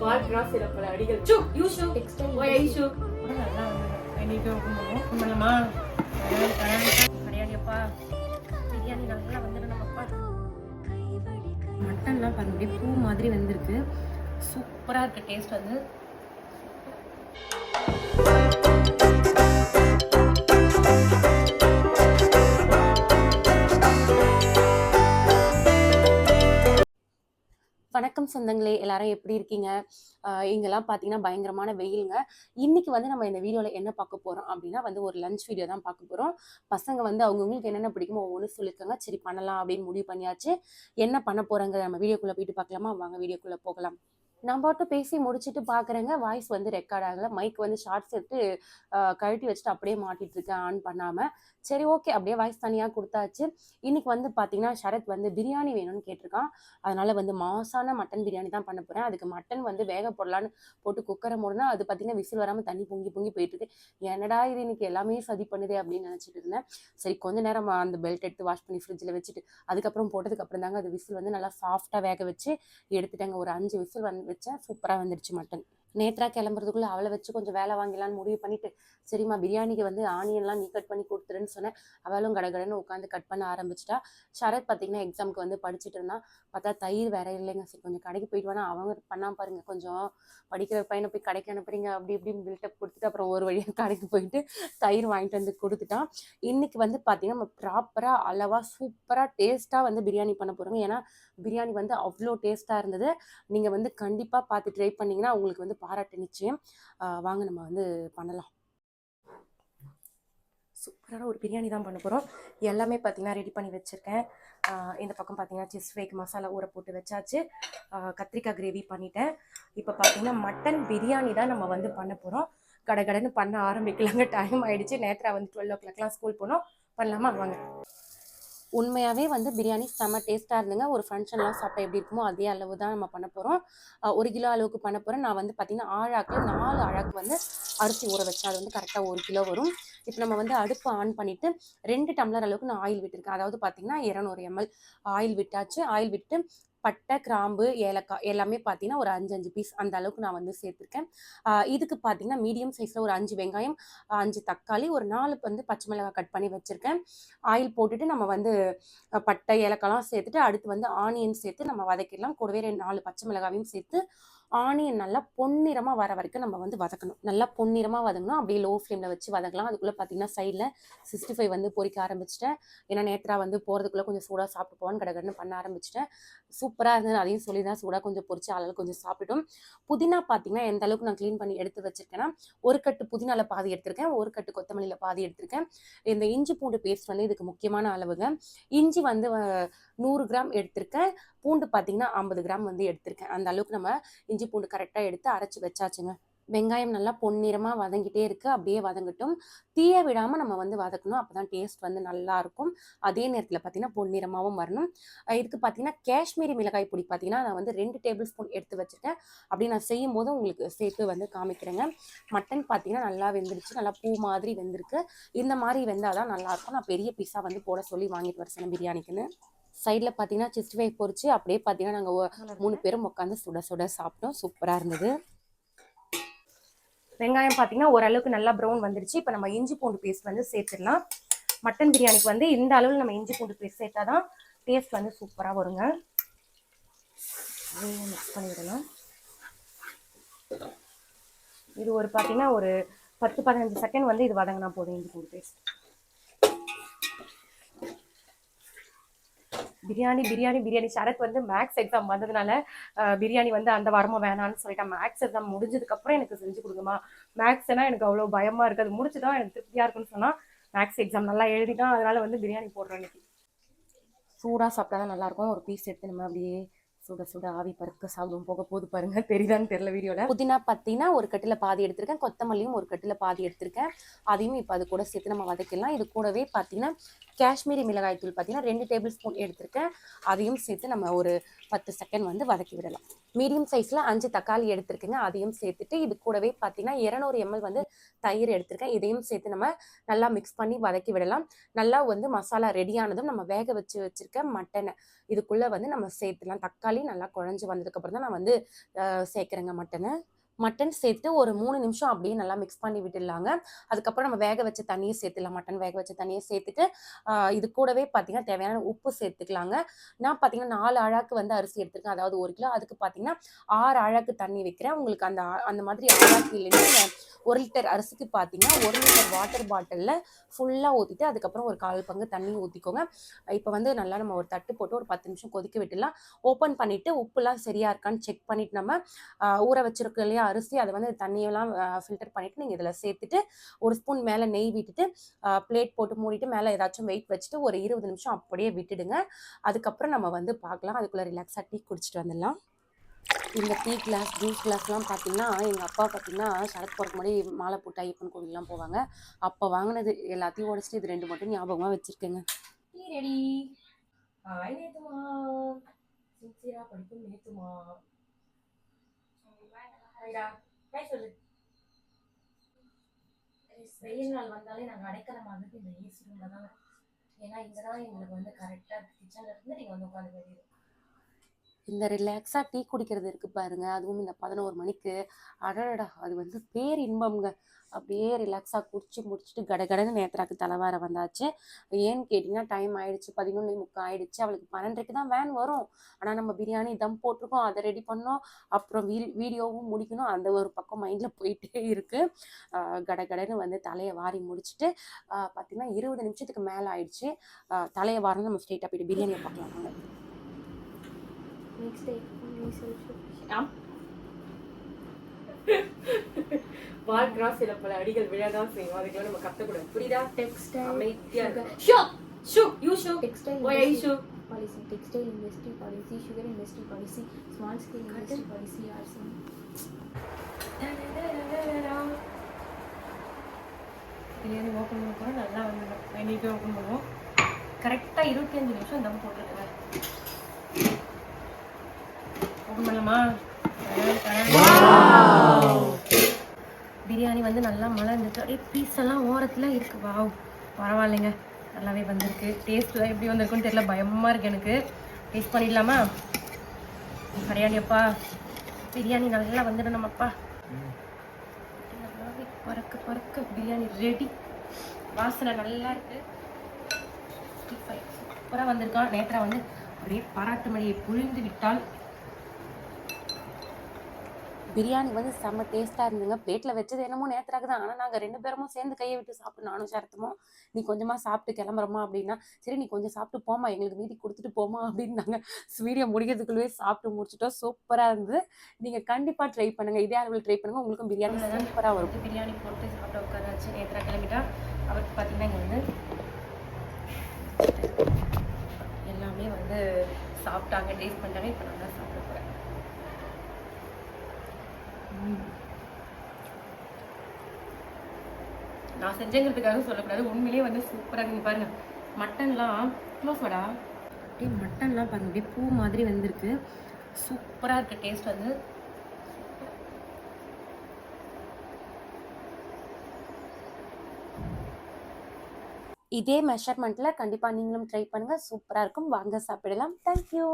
பால் சில பல அடிகள். சு யூ ஷூ ஓய் ஐ ஷூ பண்ணலாமா கிடையாதுப்பா பிரியாணி நல்லா வந்துடணும்ப்பா மட்டன்லாம் பாருங்க அப்படியே பூ மாதிரி வந்திருக்கு. சூப்பராக இருக்கு டேஸ்ட் வந்து. வணக்கம் சொந்தங்களே எல்லாரும் எப்படி இருக்கீங்க? இங்கெல்லாம் பார்த்தீங்கன்னா பயங்கரமான வெயிலுங்க. இன்னைக்கு வந்து நம்ம இந்த வீடியோவில் என்ன பார்க்க போகிறோம் அப்படின்னா வந்து ஒரு லஞ்ச் வீடியோ தான் பார்க்க போகிறோம் பசங்க வந்து அவங்கவுங்களுக்கு என்னென்ன பிடிக்குமோ ஒன்று சொல்லியிருக்காங்க. சரி பண்ணலாம் அப்படின்னு முடிவு பண்ணியாச்சு. என்ன பண்ண போகிறாங்க நம்ம வீடியோக்குள்ளே போயிட்டு பார்க்கலாமா? வாங்க வீடியோக்குள்ளே போகலாம். நான் பாட்டும் பேசி முடிச்சுட்டு பார்க்குறேங்க வாய்ஸ் வந்து ரெக்கார்ட் ஆகலை. மைக் வந்து ஷார்ட்ஸ் எடுத்து கழட்டி வச்சுட்டு அப்படியே மாட்டிட்டு இருக்கேன் ஆன் பண்ணாமல் சரி ஓகே அப்படியே வாய்ஸ் தனியாக கொடுத்தாச்சு. இன்னைக்கு வந்து பார்த்தீங்கன்னா சரத் வந்து பிரியாணி வேணும்னு கேட்டிருக்கான். அதனால வந்து மாசான மட்டன் பிரியாணி தான் பண்ண போகிறேன் அதுக்கு மட்டன் வந்து வேக போடலான்னு போட்டு குக்கரை மூடனா அது பார்த்தீங்கன்னா விசில் வராமல் தண்ணி பொங்கி பொங்கி போயிட்டு இருக்கு. என்னடா இது? இன்னைக்கு எல்லாமே சதி பண்ணுதே அப்படின்னு நினச்சிட்டு இருந்தேன். சரி கொஞ்ச நேரம் அந்த பெல்ட் எடுத்து வாஷ் பண்ணி ஃப்ரிட்ஜில் வச்சுட்டு அதுக்கப்புறம் போட்டதுக்கு அப்புறம் தாங்க அது விசில் வந்து நல்லா சாஃப்டாக வேக வச்சு எடுத்துட்டாங்க. ஒரு அஞ்சு விசில் வந்து வச்சா சூப்பராக வந்துடுச்சு மட்டன். நேத்ரா கிளம்புறதுக்குள்ள அவளை வச்சு கொஞ்சம் வேலை வாங்கலாம்னு முடிவு பண்ணிட்டு சரிம்மா பிரியாணிக்கு வந்து ஆனியன்லாம் நீ கட் பண்ணி கொடுத்துருன்னு சொன்னேன். அவளும் கடகடன்னு உட்காந்து கட் பண்ண ஆரம்பிச்சிட்டா. சரத் பார்த்தீங்கன்னா எக்ஸாமுக்கு வந்து படிச்சுட்டு இருந்தான். பார்த்தா தயிர் வேற இல்லைங்க சரி. கொஞ்சம் கடைக்கு போயிட்டு வேணா அவங்க பண்ணாம பாருங்க. கொஞ்சம் படிக்கிற பையனை போய் கடைக்கு அனுப்புறீங்க அப்படி இப்படின்னு பில்டப் கொடுத்துட்டு அப்புறம் ஒரு வழியாக கடைக்கு போயிட்டு தயிர் வாங்கிட்டு வந்து கொடுத்துட்டான். இன்னைக்கு வந்து பார்த்தீங்கன்னா நம்ம ப்ராப்பராக அளவாக சூப்பராக டேஸ்ட்டாக வந்து பிரியாணி பண்ண போகிறோங்க ஏன்னா பிரியாணி வந்து அவ்வளோ டேஸ்ட்டாக இருந்தது. நீங்கள் வந்து கண்டிப்பாக பார்த்து ட்ரை பண்ணிங்கன்னா உங்களுக்கு வந்து பாராட்டு நிச்சயம் வாங்க நம்ம வந்து பண்ணலாம். சூப்பரான ஒரு பிரியாணி தான் பண்ண போகிறோம் எல்லாமே பார்த்தீங்கன்னா ரெடி பண்ணி வச்சுருக்கேன். இந்த பக்கம் பார்த்தீங்கன்னா சிஸ் ஃப்ரைக்கு மசாலா ஊற போட்டு வச்சாச்சு. கத்திரிக்காய் கிரேவி பண்ணிட்டேன். இப்போ பார்த்தீங்கன்னா மட்டன் பிரியாணி தான் நம்ம வந்து பண்ண போகிறோம் கடகடன்னு பண்ண ஆரம்பிக்கலாங்க. டைம் ஆகிடுச்சு நேத்ரா வந்து டுவெல் ஓ கிளாக்லாம் ஸ்கூல் போனோம். பண்ணலாமா? வாங்க. உண்மையாகவே வந்து பிரியாணி செம்ம டேஸ்ட்டாக இருந்துங்க. ஒரு ஃபங்க்ஷன்லாம் சாப்பிட்டா எப்படி இருக்குமோ அதே அளவு தான் நம்ம பண்ண போகிறோம் ஒரு கிலோ அளவுக்கு பண்ண போகிறோம் நான் வந்து பார்த்தீங்கன்னா ஆழாக்கு நாலு அழகு வந்து அரிசி ஊற வச்சேன் அது வந்து கரெக்டாக ஒரு கிலோ வரும். இப்போ நம்ம வந்து அடுப்பு ஆன் பண்ணிவிட்டு ரெண்டு டம்ளர் அளவுக்கு நான் ஆயில் விட்டுருக்கேன். அதாவது பார்த்தீங்கன்னா இரநூறு எம்எல் ஆயில் விட்டாச்சு. ஆயில் விட்டு பட்டை கிராம்பு ஏலக்காய் எல்லாமே பார்த்தீங்கன்னா ஒரு அஞ்சு அஞ்சு பீஸ் அந்த அளவுக்கு நான் வந்து சேர்த்துருக்கேன். இதுக்கு பார்த்தீங்கன்னா மீடியம் சைஸில் ஒரு அஞ்சு வெங்காயம் அஞ்சு தக்காளி ஒரு நாலு வந்து பச்சை மிளகாய் கட் பண்ணி வச்சுருக்கேன். ஆயில் போட்டுட்டு நம்ம வந்து பட்டை ஏலக்காய்லாம் சேர்த்துட்டு அடுத்து வந்து ஆனியன் சேர்த்து நம்ம வதக்கிடலாம். கூடவே ரெண்டு நாலு பச்சை மிளகாவையும் சேர்த்து ஆனியன் நல்லா பொன்னிறமாக வர வரைக்கும் நம்ம வந்து வதக்கணும். நல்லா பொன்னிறமாக வதங்கணும் அப்படியே லோ ஃப்ளேமில் வச்சு வதக்கலாம். அதுக்குள்ளே பார்த்தீங்கன்னா சைடில் சிக்ஸ்டி ஃபைவ் வந்து பொரிக்க ஆரம்பிச்சிட்டேன். ஏன்னா நேற்றா வந்து போகிறதுக்குள்ளே கொஞ்சம் சூடாக சாப்பிட்டு போவான்னு கடகடன்னு பண்ண ஆரம்பிச்சிட்டேன். சூப்பராக இருந்தது அதையும் சொல்லி தான் சூடாக கொஞ்சம் பொறிச்சு அளவு கொஞ்சம் சாப்பிட்டோம். புதினா பார்த்தீங்கன்னா எந்த அளவுக்கு நான் க்ளீன் பண்ணி எடுத்து வச்சிருக்கேன்னா ஒரு கட்டு புதினால பாதி எடுத்திருக்கேன். ஒரு கட்டு கொத்தமல்லியில் பாதி எடுத்திருக்கேன். இந்த இஞ்சி பூண்டு பேஸ்ட் வந்து இதுக்கு முக்கியமான அளவுங்க. இஞ்சி வந்து நூறு கிராம் எடுத்திருக்கேன். பூண்டு பார்த்தீங்கன்னா ஐம்பது கிராம் வந்து எடுத்திருக்கேன். அந்த அளவுக்கு நம்ம இஞ்சி பூண்டு கரெக்டாக எடுத்து அரைச்சி வச்சாச்சுங்க. வெங்காயம் நல்லா பொன்னிறமாக வதங்கிட்டே இருக்குது அப்படியே வதங்கட்டும். தீய விடாமல் நம்ம வந்து வதக்கணும். அப்போ தான் டேஸ்ட் வந்து நல்லா இருக்கும். அதே நேரத்தில் பார்த்தீங்கன்னா பொன்னிறமாகவும் வரணும். இதுக்கு பார்த்தீங்கன்னா காஷ்மீரி மிளகாய் பொடி பார்த்தீங்கன்னா நான் வந்து ரெண்டு டேபிள் ஸ்பூன் எடுத்து வச்சுருக்கேன். அப்படி நான் செய்யும் போது உங்களுக்கு சேர்த்து வந்து காமிக்கிறேங்க. மட்டன் பார்த்தீங்கன்னா நல்லா வெந்துருச்சு நல்லா பூ மாதிரி வெந்திருக்கு. இந்த மாதிரி வெந்தால் தான் நல்லாயிருக்கும் நான் பெரிய பீஸாக வந்து போட சொல்லி வாங்கிட்டு வரேன் பிரியாணிக்குன்னு. சைடில் பார்த்தீங்கன்னா சிஸ்ட் ஃபை பொரிச்சு அப்படியே பார்த்தீங்கன்னா நாங்கள் மூணு பேரும் உட்காந்து சுட சுட சாப்பிட்டோம். சூப்பராக இருந்தது. வெங்காயம் பார்த்தீங்கன்னா ஓரளவுக்கு நல்லா ப்ரௌன் வந்துருச்சு. இப்போ நம்ம இஞ்சி பூண்டு பேஸ்ட் வந்து சேர்த்துடலாம். மட்டன் பிரியாணிக்கு வந்து இந்த அளவில் நம்ம இஞ்சி பூண்டு பேஸ்ட் சேர்த்தா தான் டேஸ்ட் வந்து சூப்பராக வருங்க. மிக்ஸ் பண்ணிவிடலாம் இது ஒரு பார்த்தீங்கன்னா ஒரு பத்து பதினஞ்சு செகண்ட் வந்து இது வதங்கினா போதும் இஞ்சி பூண்டு பேஸ்ட் பிரியாணி பிரியாணி பிரியாணி. சரத் வந்து மேக்ஸ் எக்ஸாம் வந்ததுனால பிரியாணி வந்து அந்த வாரமும் வேணான்னு சொல்லிட்டேன். மேக்ஸ் எக்ஸாம் முடிஞ்சதுக்கப்புறம் எனக்கு செஞ்சு கொடுங்கம்மா. மேக்ஸ்னா எனக்கு அவ்வளோ பயமா இருக்கு. அது முடிச்சுதான் எனக்கு திருப்தியா இருக்குன்னு சொன்னால் மேக்ஸ் எக்ஸாம் நல்லா எழுதிட்டான் அதனால வந்து பிரியாணி போடுறேன் இன்னைக்கு. சூடாக சாப்பிட்டா தான் நல்லாயிருக்கும் ஒரு பீஸ் எடுத்து நம்ம அப்படியே சுட சுட ஆவி பறக்க சாப்பிடும் போக போது பாருங்க. தெரியுதான்னு தெரியல வீடியோவில் புதினா பார்த்தீங்கன்னா ஒரு கட்டில் பாதி எடுத்திருக்கேன். கொத்தமல்லியும் ஒரு கட்டில் பாதி எடுத்திருக்கேன். அதையும் இப்போ அது கூட சேர்த்து நம்ம வதக்கிடலாம். இது கூடவே பார்த்தீங்கன்னா காஷ்மீரி மிளகாய் தூள் பார்த்தீங்கன்னா ரெண்டு டேபிள் ஸ்பூன் எடுத்திருக்கேன். அதையும் சேர்த்து நம்ம ஒரு பத்து செகண்ட் வந்து வதக்கி விடலாம். மீடியம் சைஸில் அஞ்சு தக்காளி எடுத்திருக்கேங்க. அதையும் சேர்த்துட்டு இது கூடவே பார்த்தீங்கன்னா இரநூறு எம்எல் வந்து தயிர் எடுத்திருக்கேன். இதையும் சேர்த்து நம்ம நல்லா மிக்ஸ் பண்ணி வதக்கி விடலாம். நல்லா வந்து மசாலா ரெடியானதும் நம்ம வேக வச்சு வச்சிருக்க மட்டனை இதுக்குள்ளே வந்து நம்ம சேர்த்துலாம் தக்காளி நல்லா குழஞ்சி வந்ததுக்கப்புறம் தான் நான் வந்து சேர்க்குறேங்க மட்டனை. மட்டன் சேர்த்து ஒரு மூணு நிமிஷம் அப்படியே நல்லா மிக்ஸ் பண்ணி விட்டுடலாங்க. அதுக்கப்புறம் நம்ம வேக வச்ச தண்ணியை சேர்த்துலாம் மட்டன் வேக வச்ச தண்ணியை சேர்த்துட்டு இது கூடவே பார்த்தீங்கன்னா தேவையான உப்பு சேர்த்துக்கலாங்க. நான் பார்த்தீங்கன்னா நாலு அழாக்கு வந்து அரிசி எடுத்துருக்கேன். அதாவது ஒரு கிலோ. அதுக்கு பார்த்தீங்கன்னா ஆறு அழாக்கு தண்ணி வைக்கிறேன். உங்களுக்கு அந்த அந்த மாதிரி அழாக்கு இல்லைன்னா ஒரு லிட்டர் அரிசிக்கு பார்த்தீங்கன்னா ஒரு லிட்டர் வாட்டர் பாட்டிலில் ஃபுல்லாக ஊற்றிட்டு அதுக்கப்புறம் ஒரு கால் பங்கு தண்ணி ஊற்றிக்கோங்க இப்போ வந்து நல்லா நம்ம ஒரு தட்டு போட்டு ஒரு பத்து நிமிஷம் கொதிக்க விட்டுலாம் ஓப்பன் பண்ணிவிட்டு உப்புலாம் சரியாக இருக்கான்னு செக் பண்ணிவிட்டு நம்ம ஊற வச்சிருக்கோம் இல்லையா? அரிசி அதை வந்து தண்ணியெல்லாம் ஃபில்டர் பண்ணிட்டு நீங்கள் இதில் சேர்த்துட்டு ஒரு ஸ்பூன் மேலே நெய் விட்டுட்டு பிளேட் போட்டு மூடிட்டு மேலே ஏதாச்சும் வெயிட் வச்சுட்டு ஒரு இருபது நிமிஷம் அப்படியே விட்டுடுங்க. அதுக்கப்புறம் நம்ம வந்து பார்க்கலாம். அதுக்குள்ளே ரிலாக்ஸாக டீ குடிச்சிட்டு வந்துடலாம். இந்த டீ கிளாஸ் ஜூஸ் கிளாஸ்லாம் பார்த்தீங்கன்னா எங்கள் அப்பா பார்த்தீங்கன்னா சரத் போகிறக்கு முன்னாடி மாலை போட்டு ஐயப்பன் கோவில்லாம் போவாங்க. அப்போ வாங்கினது எல்லாத்தையும் உடச்சிட்டு இது ரெண்டு மட்டும் ஞாபகமாக வச்சுருக்கேங்க. டீ ரெடி ஹாய் நேத்துமா. சின்சியராக படிக்கும் நேத்துமா. வெயில் நாள் வந்தாலே நாங்கள் அடைக்கிற மாதிரி இந்த ஏசி ரூமில் தான் ஏன்னா இங்கே தான் எங்களுக்கு வந்து கரெக்டாக கிச்சனில் இருந்து நீங்கள் வந்து உட்காந்து வெளியே இந்த ரிலாக்ஸாக டீ குடிக்கிறது இருக்குது பாருங்க. அதுவும் இந்த பதினோரு மணிக்கு. அடடா அது வந்து பேர் இன்பம்ங்க அப்படியே ரிலாக்ஸாக குடிச்சு முடிச்சுட்டு கடகடன்னு நேத்ராக்கு தலைவார வந்தாச்சு. ஏன்னு கேட்டிங்கன்னா டைம் ஆயிடுச்சு. பதினொன்று முக்கால் ஆயிடுச்சு. அவளுக்கு பன்னெண்டரைக்கு தான் வேன் வரும். ஆனால் நம்ம பிரியாணி தம் போட்டிருக்கோம். அதை ரெடி பண்ணோம். அப்புறம் வீ வீடியோவும் முடிக்கணும். அந்த ஒரு பக்கம் மைண்டில் போயிட்டே இருக்குது கடகடன்னு வந்து தலையை வாரி முடிச்சுட்டு பார்த்தீங்கன்னா இருபது நிமிஷத்துக்கு மேலே ஆயிடுச்சு. தலையை வாரம் நம்ம ஸ்ட்ரெயிட்டாக போயிட்டு பிரியாணியை பார்க்கலாம். வாழ்க்கிறா சில பல அடிகள் விழதான் செய்யும் அதுக்கெல்லாம் நம்ம கத்தக்கூடாது புரியுதா Textile. அமைதியா. Show shoe you shoe you industry shoe? policy, textile industry policy, sugar industry policy, small scale industry policy are some. Biryani open பண்ண போகிறோம் நல்லா வந்துடும் வேண்டிட்டு ஓப்பன் பண்ணுவோம் கரெக்டாக இருபத்தஞ்சு நிமிஷம் தம் போட்டுருக்கேன் பிரியாணி வந்து நல்லா மலர்ந்துட்டு அப்படியே பீஸ் எல்லாம் ஓரத்தில் இருக்கு. வாவ் பரவாயில்லைங்க. நல்லாவே வந்திருக்கு. டேஸ்ட் எப்படி வந்திருக்குன்னு தெரியல. பயமாக இருக்கு எனக்கு. டேஸ்ட் பண்ணிடலாமா பிரியாணி அப்பா. பிரியாணி நல்லா வந்துடணுமாப்பா நல்லாவே பறக்க பறக்க பிரியாணி ரெடி வாசனை நல்லா இருக்கு. சூப்பராக வந்திருக்கான். நேத்ரா வந்து அப்படியே பாராட்டு மணியை புழிந்து விட்டால் பிரியாணி வந்து செம்ம டேஸ்ட்டாக இருந்துங்க பிளேட்டில் வச்சது என்னமோ நேரத்துக்கு தான் ஆனால் நாங்கள் ரெண்டு பேருமும் சேர்ந்து கையை விட்டு சாப்பிட்டு நானும் சரத்துமோ நீ கொஞ்சமாக சாப்பிட்டு கிளம்புறோமா அப்படின்னா சரி நீ கொஞ்சம் சாப்பிட்டு போமா எங்களுக்கு மீதி கொடுத்துட்டு போமா அப்படின்னு நாங்கள் வீடியோ முடிக்கிறதுக்குள்ளவே சாப்பிட்டு முடிச்சிட்டோம். சூப்பராக இருந்தது. நீங்கள் கண்டிப்பாக ட்ரை பண்ணுங்கள் இதே அளவில் ட்ரை பண்ணுங்கள் உங்களுக்கும் பிரியாணி சூப்பராக வரும். பிரியாணி போட்டு சாப்பிட உட்காராச்சு நேத்ரா கிளம்பிட்டா அவருக்கு பார்த்தீங்கன்னா இங்கே வந்து எல்லாமே வந்து சாப்பிட்டாங்க டேஸ்ட் பண்ணிட்டாங்க. இப்போ தான் சாப்பிட போகிறேன் நான் செஞ்சேங்கிறதுக்காக சொல்லக்கூடாது. உண்மையிலேயே வந்து சூப்பராக இருக்கு. பாருங்க. மட்டன்லாம் க்ளோஸ் வாடா. அப்படியே மட்டன்லாம் பாருங்க. அப்படியே பூ மாதிரி வந்திருக்கு. சூப்பராக இருக்கு. டேஸ்ட் வந்து. இதே மெஷர்மெண்ட்டில் கண்டிப்பாக நீங்களும் ட்ரை பண்ணுங்கள் சூப்பராக இருக்கும். வாங்க சாப்பிடலாம். தேங்க்யூ